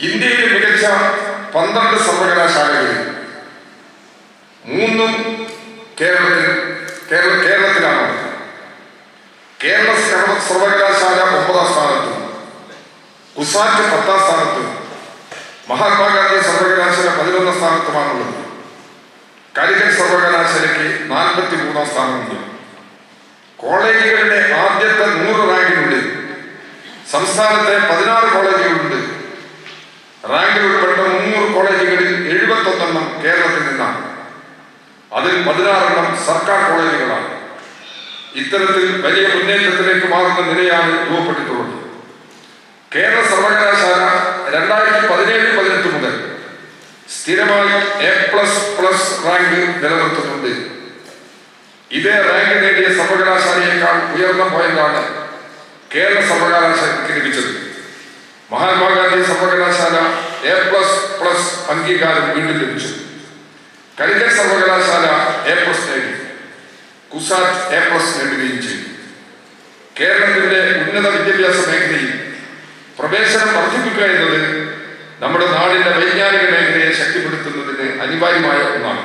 ഇന്ത്യയിലെ മികച്ച പന്ത്രണ്ട് സർവകലാശാലകളിൽ മൂന്നും കേരളത്തിൽ കേരള കേരളത്തിലാണ്. കേരള സർവ- സർവകലാശാല ഒമ്പതാം സ്ഥാനത്തും കുസാറ്റ് പത്താം സ്ഥാനത്തും മഹാത്മാഗാന്ധി സർവകലാശാല പതിനൊന്നാം സ്ഥാനത്തുമാണുള്ളത്. കാലിക്കറ്റ് സർവകലാശാലയ്ക്ക് നാൽപ്പത്തി മൂന്നാം സ്ഥാനമുണ്ട്. കോളേജുകളുടെ ആദ്യത്തെ നൂറ് റാങ്കിനുള്ളിൽ സംസ്ഥാനത്തെ പതിനാറ് കോളേജുകളുണ്ട്. റാങ്കിൽ ഉൾപ്പെട്ട മുന്നൂറ് കോളേജുകളിൽ എഴുപത്തൊന്നെണ്ണം കേരളത്തിൽ നിന്നാണ്. അതിൽ പതിനാറെണ്ണം സർക്കാർ കോളേജുകളാണ്. ഇത്തരത്തിൽ വലിയ മുന്നേറ്റത്തിലേക്ക് മാറുന്ന നിലയാണ് രൂപപ്പെട്ടിട്ടുള്ളത്. കേരള സർവകലാശാല രണ്ടായിരത്തി പതിനേഴ് പതിനെട്ട് മുതൽ സ്ഥിരമായി എ പ്ലസ് പ്ലസ് റാങ്ക് നിലനിർത്തുന്നുണ്ട്. ഇതേ റാങ്ക് നേടിയ സർവകലാശാലയേക്കാൾ ഉയർന്ന പോയിന്റാണ് കേരള സർവകലാശാലയ്ക്ക് ലഭിച്ചത്. മഹാത്മാഗാന്ധി സർവകലാശാല എ പ്ലസ് പ്ലസ് അംഗീകാരം വീണ്ടും ലഭിച്ചു. കാലിക്കറ്റ് സർവകലാശാല എ പ്ലസ് നേടി. കുസാറ്റ് എ പ്ലസ് നേടുകയും ചെയ്തു. കേരളത്തിന്റെ ഉന്നത വിദ്യാഭ്യാസ മേഖലയിൽ പ്രവേശനം വർദ്ധിപ്പിക്കുക എന്നത് നമ്മുടെ നാടിന്റെ വൈജ്ഞാനിക മേഖലയെ ശക്തിപ്പെടുത്തുന്നതിന് അനിവാര്യമായ ഒന്നാണ്.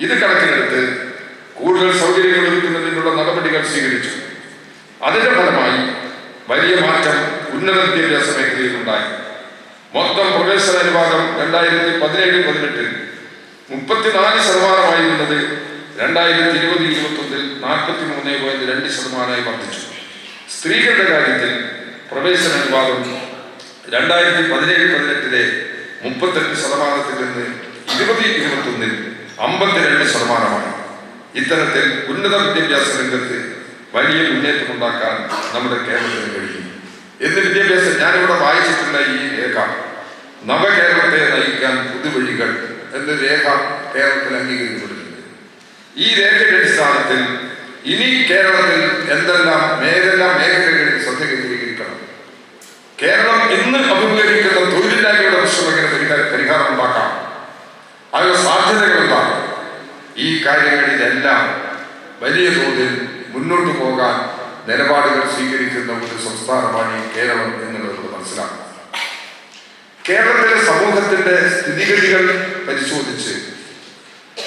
ഇത് കണക്കിലെടുത്ത് കൂടുതൽ സൗകര്യങ്ങൾ ഒരുക്കുന്നതിനുള്ള നടപടികൾ സ്വീകരിച്ചു. അതിന്റെ ഫലമായി വലിയ മാറ്റം ഉന്നത വിദ്യാഭ്യാസ മേഖലയിൽ ഉണ്ടായി. മൊത്തം പ്രവേശന അനുപാതം രണ്ടായിരത്തി പതിനേഴ് പതിനെട്ടിൽ മുപ്പത്തിനാല് ശതമാനമായിരുന്നത് രണ്ടായിരത്തി ഇരുപത് ഇരുപത്തൊന്നിൽ നാൽപ്പത്തി മൂന്ന് പോയിന്റ് രണ്ട് ശതമാനമായി വർദ്ധിച്ചു. സ്ത്രീകളുടെ കാര്യത്തിൽ പ്രവേശന അനുപാതം രണ്ടായിരത്തി പതിനേഴ് പതിനെട്ടിലെ മുപ്പത്തെട്ട് ശതമാനത്തിൽ നിന്ന് ഇരുപത് ഇരുപത്തൊന്നിൽ അമ്പത്തിരണ്ട് ശതമാനമാണ് ഇത്തരത്തിൽ ഉന്നത വിദ്യാഭ്യാസ രംഗത്ത് വലിയ മുന്നേറ്റമുണ്ടാക്കാൻ നമ്മുടെ കേരളത്തിന് കഴിയും. എന്ന് വിദ്യാഭ്യാസം ഞാനിവിടെ വായിച്ചിട്ടുള്ള ഈ രേഖ നവകേരളത്തെ നയിക്കാൻ പുതുവഴികൾ എന്ന രേഖ കേരളത്തിൽ അംഗീകരിക്കപ്പെട്ടിട്ടുണ്ട് ഈ രേഖയുടെ അടിസ്ഥാനത്തിൽ ഇനി കേരളത്തിൽ എന്തെല്ലാം മേഖല മേഖലകളിൽ ശ്രദ്ധ കേന്ദ്രീകരിക്കണം. കേരളം ഇന്ന് അഭിമുഖീകരിക്കുന്ന തൊഴിലില്ലായ്മയുടെ പ്രശ്നം എങ്ങനെ പരിഹാര പരിഹാരം ഉണ്ടാക്കാം. അതിനുള്ള സാധ്യതകൾ എന്താണ് ഈ കാര്യങ്ങളിലെല്ലാം വലിയ തോതിൽ മുന്നോട്ട് പോകാൻ നിലപാടുകൾ സ്വീകരിക്കുന്ന ഒരു സംസ്ഥാനമാണ് ഈ കേരളം എന്നുള്ളത് മനസ്സിലാക്കുന്നത് കേരളത്തിലെ സമൂഹത്തിന്റെ സ്ഥിതിഗതികൾ പരിശോധിച്ച്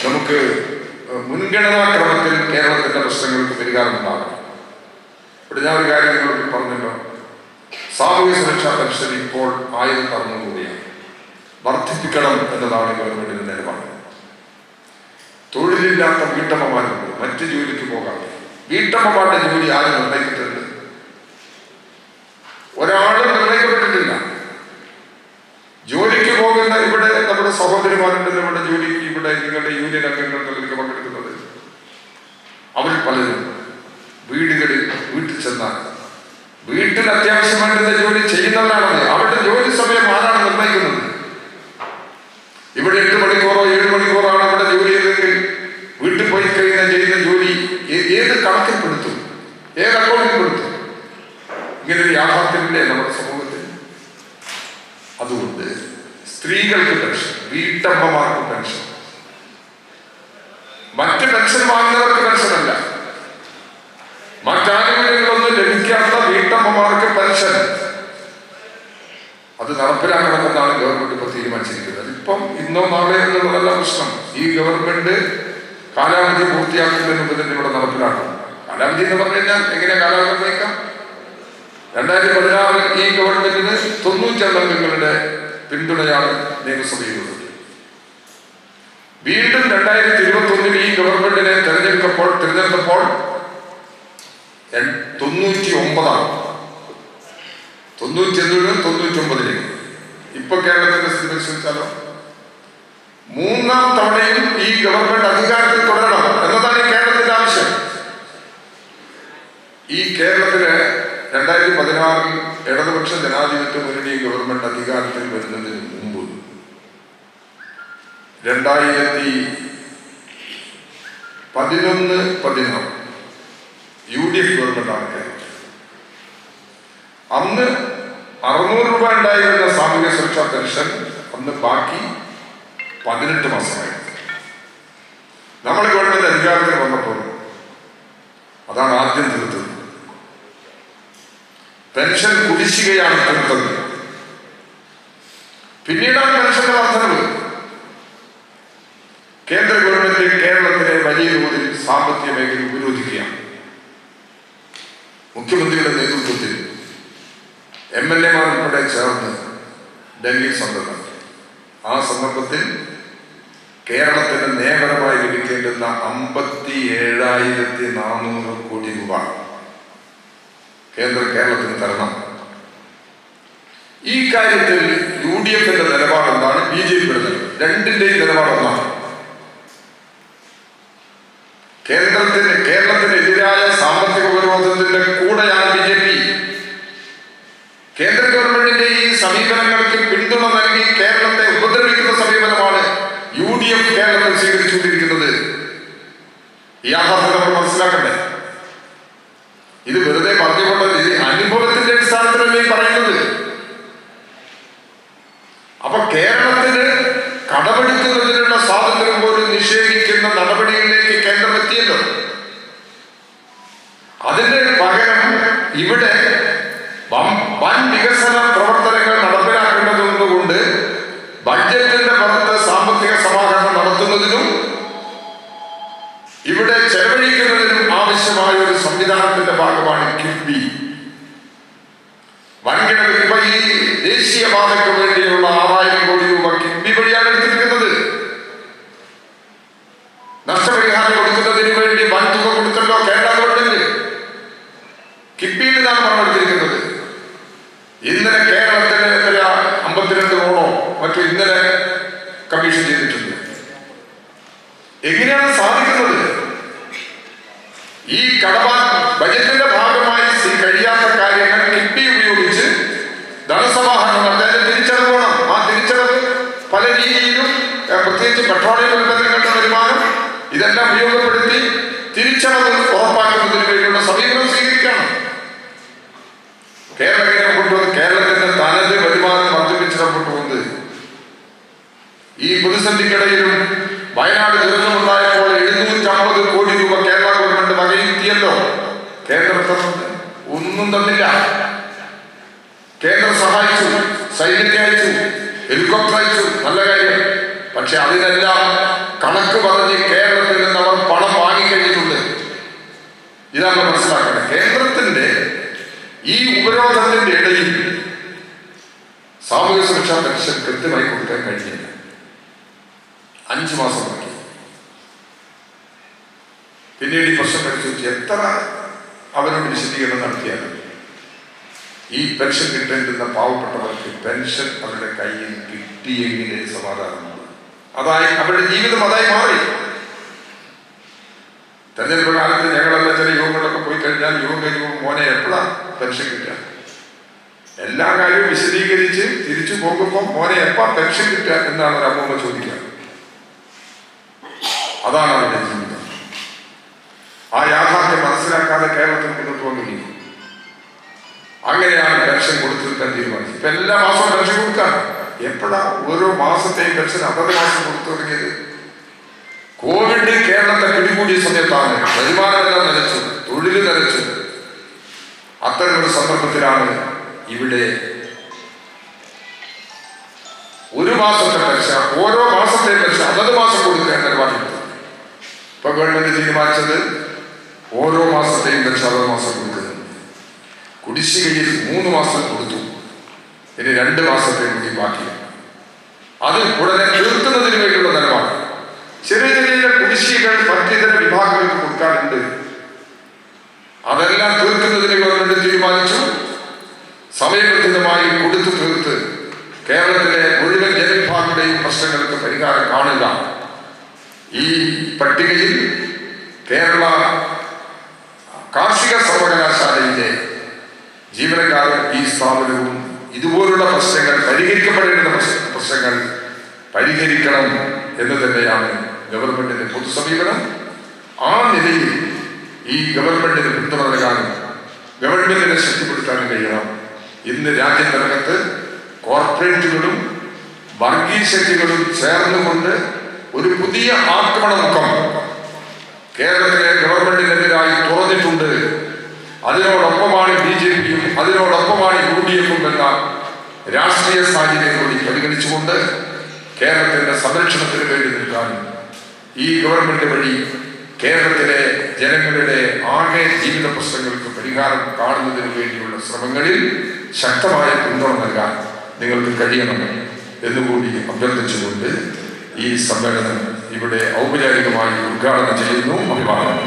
നമുക്ക് മുൻഗണനാ ക്രമത്തിൽ കേരളത്തിന്റെ പ്രശ്നങ്ങൾക്ക് പരിഹാരം ഉണ്ടാകണം. ഇവിടെ ഞാൻ ഒരു കാര്യം നിങ്ങളോട് പറഞ്ഞല്ലോ. സാമൂഹ്യ സുരക്ഷാ പെൻഷൻ ഇപ്പോൾ ആയിരത്തി അറുന്നൂറ് വർദ്ധിപ്പിക്കണം എന്നതാണ് ഗവൺമെന്റിന്റെ നിലപാട്. തൊഴിലില്ലാത്ത വീട്ടമ്മമാരുണ്ട്. മറ്റ് ജോലിക്ക് പോകാം വീട്ടമ്മമാരുടെ ജോലി ആരും നിർണയിച്ചിട്ടുണ്ട്. ഒരാളും നിർണയിക്കപ്പെട്ടിട്ടില്ല ജോലിക്ക് പോകുന്ന ഇവിടെ നമ്മുടെ സഹോദരിമാരുണ്ടല്ലോ ഇവിടെ ജോലിക്ക് ഇവിടെ നിങ്ങളുടെ യൂണിയൻ അംഗങ്ങൾ ഏത് അക്കൗണ്ടിൽ കൊടുത്തു ഇങ്ങനെ ഒരു യാഥാർത്ഥ്യമില്ലേ നമ്മുടെ സമൂഹത്തിൽ? അതുകൊണ്ട് സ്ത്രീകൾക്ക് പെൻഷൻ വീട്ടമ്മമാർക്ക് പെൻഷൻ. മറ്റ് പെൻഷൻ വാങ്ങുന്നവർക്ക് പെൻഷനല്ല. മറ്റാനുകൂല്യങ്ങളൊന്നും ലഭിക്കാത്ത വീട്ടമ്മമാർക്ക് പെൻഷൻ. അത് നടപ്പിലാക്കണമെന്നാണ് ഗവൺമെന്റ് ഇപ്പൊ തീരുമാനിച്ചിരിക്കുന്നത്. ഇപ്പം ഇന്നോ നാളെ എന്നുള്ളതല്ല പ്രശ്നം. ഈ ഗവൺമെന്റ് കാലാവധി പൂർത്തിയാക്കുന്നതിന് മുമ്പ് തന്നെ ഇവിടെ നടപ്പിലാക്കും. കാലാവധി എന്ന് എങ്ങനെ കാലാവധി നീക്കാം രണ്ടായിരത്തി പതിനാറിൽ ഈ ഗവൺമെന്റിന് തൊണ്ണൂറ്റെണ്ണം അംഗങ്ങളുടെ പിന്തുണയാണ് നിയമസഭയിലുള്ളത് വീണ്ടും രണ്ടായിരത്തി ഇരുപത്തി ഒന്നിൽ ഈ ഗവൺമെന്റിനെ തെരഞ്ഞെടുക്കപ്പോൾ തിരഞ്ഞെടുത്തപ്പോൾ തൊണ്ണൂറ്റി ഒമ്പതാണ് തൊണ്ണൂറ്റി ഒന്നിനും തൊണ്ണൂറ്റി ഒമ്പതിലേക്ക് ഇപ്പൊ കേരളത്തിന്റെ സ്ഥിതി പരിശോധിച്ചാലോ മൂന്നാം തവണയും ഈ ഗവൺമെന്റ് അധികാരത്തിൽ തുടരണം എന്നതാണ് ഈ കേരളത്തിന്റെ ആവശ്യം ഈ കേരളത്തിലെ രണ്ടായിരത്തി പതിനാറിൽ ഇടതുപക്ഷ ജനാധിപത്യ മുന്നണി ഗവൺമെന്റ് അധികാരത്തിൽ വരുന്നതിന് മുമ്പ് രണ്ടായിരത്തി പതിനൊന്ന് പതിനൊന്ന് യു ഡി എഫ് ഗവൺമെന്റാണ് കേരളത്തിൽ അന്ന് അറുന്നൂറ് രൂപ ഉണ്ടായിരുന്ന സാമൂഹ്യ സുരക്ഷാ പെൻഷൻ അന്ന് ബാക്കി പതിനെട്ട് മാസമായി നമ്മൾ ഗവൺമെന്റ് അധികാരത്തിൽ വന്നപ്പോൾ പെൻഷൻ കുടിശ്ശികയാണ് കൊടുത്തത് പിന്നീടാണ് പെൻഷന്റെ വർധനവ്. കേന്ദ്ര ഗവൺമെന്റ് കേരളത്തിലെ വലിയ തോതിൽ സാമ്പത്തിക മേഖല ഉപരോധിക്കുകയാണ്. മുഖ്യമന്ത്രിയുടെ നേതൃത്വത്തിൽ എം എൽ എമാർ ഉൾപ്പെടെ ചേർന്ന് ഡൽഹി സന്ദർഭം ആ സന്ദർഭത്തിൽ കേരളത്തിന് നിയമപരമായി ലഭിക്കേണ്ടുന്ന അമ്പത്തി ഏഴായിരത്തി നാനൂറ് കോടി രൂപ. കേന്ദ്ര കേരളത്തിന് തരണം. ഈ കാര്യത്തിൽ യു ഡി എഫിന്റെ നിലപാട് എന്താണ്? ബി ജെ പിയുടെ നിലപാട്. രണ്ടിന്റെയും നിലപാട് ഒന്നാണ്. കേന്ദ്രത്തിന് കേരളത്തിനെതിരായ സാമ്പത്തിക ഉപരോധത്തിന്റെ കൂടെയാണ് ബി ജെ പി കേന്ദ്ര ഗവൺമെന്റിന്റെ ഈ സമീപനങ്ങൾക്ക് പിന്തുണ നൽകി കേരളത്തെ ഉപദ്രവിക്കുന്ന സമീപനമാണ് യു ഡി എഫ് കേരളത്തിൽ സ്വീകരിച്ചുകൊണ്ടിരിക്കുന്നത്. ഈ യാഥാർത്ഥ്യം നമ്മൾ മനസ്സിലാക്കണ്ടേ? വെറുതെ പറഞ്ഞുകൊണ്ട് ഇത് അനുഭവത്തിന്റെ അടിസ്ഥാനത്തിലല്ലേ പറയുന്നത്? അപ്പൊ കേരളത്തിന് കടമെടുക്കുന്നതിനുള്ള സ്വാതന്ത്ര്യം പോലും നിഷേധിക്കുന്ന നടപടിയിലേക്ക് കേന്ദ്രം എത്തിയല്ലോ. അതിന്റെ പകരം ഇവിടെ വൻ വികസന ദേശീയപാതയ്ക്ക് വേണ്ടിയുള്ള ആറായിരം കോടി രൂപ കിഫ്ബി വഴിയാണ് എടുത്തിരിക്കുന്നത്. നഷ്ടപരിഹാരം കൊടുക്കുന്നതിന് വേണ്ടി വൻതുക കൊടുത്തല്ലോ കേരള ഗവൺമെന്റ് കിഫ്ബിയിൽ നിന്നാണ് പണം എടുത്തിരിക്കുന്നത് ഇന്നലെ കേരളത്തിന് എത്ര അമ്പത്തിരണ്ട് കോടോ മറ്റു ഇന്നലെ കമ്മീഷൻ ചെയ്തിട്ടുണ്ട്. എങ്ങനെയാണ് സാധിക്കുന്നത്? ഈ കടബാ ബജറ്റിന്റെ പെട്രോളിയം ഉൽപ്പന്നങ്ങളുടെ വരുമാനം ഇതെല്ലാം ഉപയോഗപ്പെടുത്തി തിരിച്ചടവ് ഉറപ്പാക്കുന്നതിന് വേണ്ടിയുള്ള സമീപനം സ്വീകരിക്കണം കേരളം കൊണ്ടുവന്ന് കേരളത്തിന്റെ തനത് വരുമാനം വർദ്ധിപ്പിച്ചിടം കൊണ്ടുവന്ന് ഈ പ്രതിസന്ധിക്കിടയിലും വയനാട് ദുരന്തമുണ്ടായപ്പോൾ എഴുന്നൂറ്റമ്പത് കോടി രൂപ കേരള ഗവൺമെന്റ് വകയിരുത്തിയല്ലോ. കേന്ദ്രത്തെ ഒന്നും തന്നില്ല. കേന്ദ്രം സഹായിച്ചു സൈന്യത്തെ അയച്ചു ഹെലികോപ്റ്റർ അയച്ചു നല്ല പക്ഷെ അതിനെല്ലാം കണക്ക് പറഞ്ഞ് കേരളത്തിൽ നിന്ന് അവർ പണം വാങ്ങിക്കഴിഞ്ഞിട്ടുണ്ട്. ഇതാണ് മനസ്സിലാക്കുന്നത് കേന്ദ്രത്തിന്റെ ഈ ഉപരോധത്തിന്റെ ഇടയിൽ സാമൂഹ്യ സുരക്ഷാ പെൻഷൻ കൃത്യമായി കൊടുക്കാൻ കഴിഞ്ഞില്ല. അഞ്ചു മാസം പിന്നീട് ഈ പ്രശ്നം പരിശോധിച്ച് എത്ര അവരുടെ വിശദീകരണം നടത്തിയാൽ ഈ പെൻഷൻ കിട്ടേണ്ടുന്ന പാവപ്പെട്ടവർക്ക് പെൻഷൻ അവരുടെ കയ്യിൽ കിട്ടിയെങ്കിലേ സമാധാനമുള്ളൂ അതായി അവരുടെ ജീവിതം അതായി മാറി. തെരഞ്ഞെടുപ്പ് കാലത്ത് ഞങ്ങളല്ല ചില യുവങ്ങളൊക്കെ പോയി കഴിഞ്ഞാൽ യോഗം കഴിയുമ്പോൾ മോനെ എപ്പോഴാ പെൻഷൻ കിട്ടുക? എല്ലാ കാര്യവും വിശദീകരിച്ച് തിരിച്ചു പോകുമ്പോൾ മോനെ എപ്പാ പെൻഷൻ കിട്ടുക എന്നാണ് ഒരു അമ്മൂമ്മ ചോദിക്കുക. അതാണ് അവരുടെ ജീവിതം. ആ യാഥാർത്ഥ്യം മനസ്സിലാക്കാതെ കേരളത്തിൽ വന്നില്ല അങ്ങനെയാണ് പെൻഷൻ കൊടുത്തിരിക്കാൻ തീരുമാനിച്ചത്. ഇപ്പൊ എല്ലാ മാസവും പെൻഷൻ കൊടുക്കാൻ എപ്പോഴാ ഓരോ മാസത്തെയും പെൻഷൻ അതത് മാസം കൊടുത്തു തുടങ്ങിയത്? കോവിഡ് കേരളത്തെ പിടികൂടിയ സമയത്താണ് വരുമാനമെല്ലാം നിലച്ചു തൊഴിൽ നിലച്ചു. അത്തരമൊരു സന്ദർഭത്തിലാണ് ഇവിടെ ഒരു മാസത്തെ പെൻഷൻ ഓരോ മാസത്തെ പെൻഷൻ അതത് മാസം കൊടുക്കാൻ നിലപാടെടുത്തത് ഇപ്പൊ ഗവൺമെന്റ് തീരുമാനിച്ചത് ഓരോ മാസത്തെയും പെൻഷൻ അതത് മാസം കൊടുക്കുന്നത് കുടിശ്ശികയിൽ മൂന്ന് മാസം കൊടുത്തു. ഇനി രണ്ട് മാസത്തെ കൂടി ബാക്കിയാണ് അത് ഉടനെ തീർക്കുന്നതിന് വേണ്ടിയുള്ള നിലപാട് ചെറിയ ചെറിയ കുടിശ്ശികൾ മറ്റിതര വിഭാഗങ്ങൾക്ക് കൊടുക്കാറുണ്ട്. അതെല്ലാം തീർക്കുന്നതിന് ഗവൺമെന്റ് തീരുമാനിച്ചു? സമയബന്ധിതമായി കൊടുത്തു തീർത്ത് കേരളത്തിലെ മുഴുവൻ ജനവിഭാഗങ്ങളുടെയും പ്രശ്നങ്ങൾക്ക് പരിഹാരം കാണുക. ഈ പട്ടികയിൽ കേരള കാർഷിക സർവകലാശാലയിലെ ജീവനക്കാരും ഈ സ്ഥാപനവും ഇതുപോലുള്ള പ്രശ്നങ്ങൾ പരിഹരിക്കപ്പെടേണ്ട പ്രശ്നങ്ങൾ പരിഹരിക്കണം എന്ന് തന്നെയാണ് ഗവൺമെന്റിന്റെ പൊതുസമീപനം. ആ നിലയിൽ ഈ ഗവൺമെന്റിന് പിന്തുണ നൽകാനും ഗവൺമെന്റിനെ ശക്തിപ്പെടുത്താനും കഴിയണം. ഇന്ന് രാജ്യത്തിനകത്ത് കോർപ്പറേറ്റുകളും വർഗീയ ശക്തികളും ചേർന്നുകൊണ്ട് ഒരു പുതിയ ആക്രമണമുഖം കേരളത്തിലെ ഗവൺമെന്റിനെതിരായി തുറന്നിട്ടുണ്ട്. അതിനോടൊപ്പമാണ് ബി ജെ പിയും അതിനോടൊപ്പമാണ് യു ഡി എഫും എന്ന രാഷ്ട്രീയ സാഹചര്യം കൂടി പരിഗണിച്ചുകൊണ്ട് കേരളത്തിന്റെ സംരക്ഷണത്തിന് വേണ്ടി നിൽക്കാനും ഈ ഗവൺമെന്റ് വഴി കേരളത്തിലെ ജനങ്ങളുടെ ആകെ ജീവിത പ്രശ്നങ്ങൾക്ക് പരിഹാരം കാണുന്നതിന് വേണ്ടിയുള്ള ശ്രമങ്ങളിൽ ശക്തമായ പിന്തുണ നൽകാൻ നിങ്ങൾക്ക് കഴിയണം എന്നുകൂടി അഭ്യർത്ഥിച്ചുകൊണ്ട് ഈ സമ്മേളനം ഇവിടെ ഔപചാരികമായി ഉദ്ഘാടനം ചെയ്യുന്നു. അഭിവാദനം.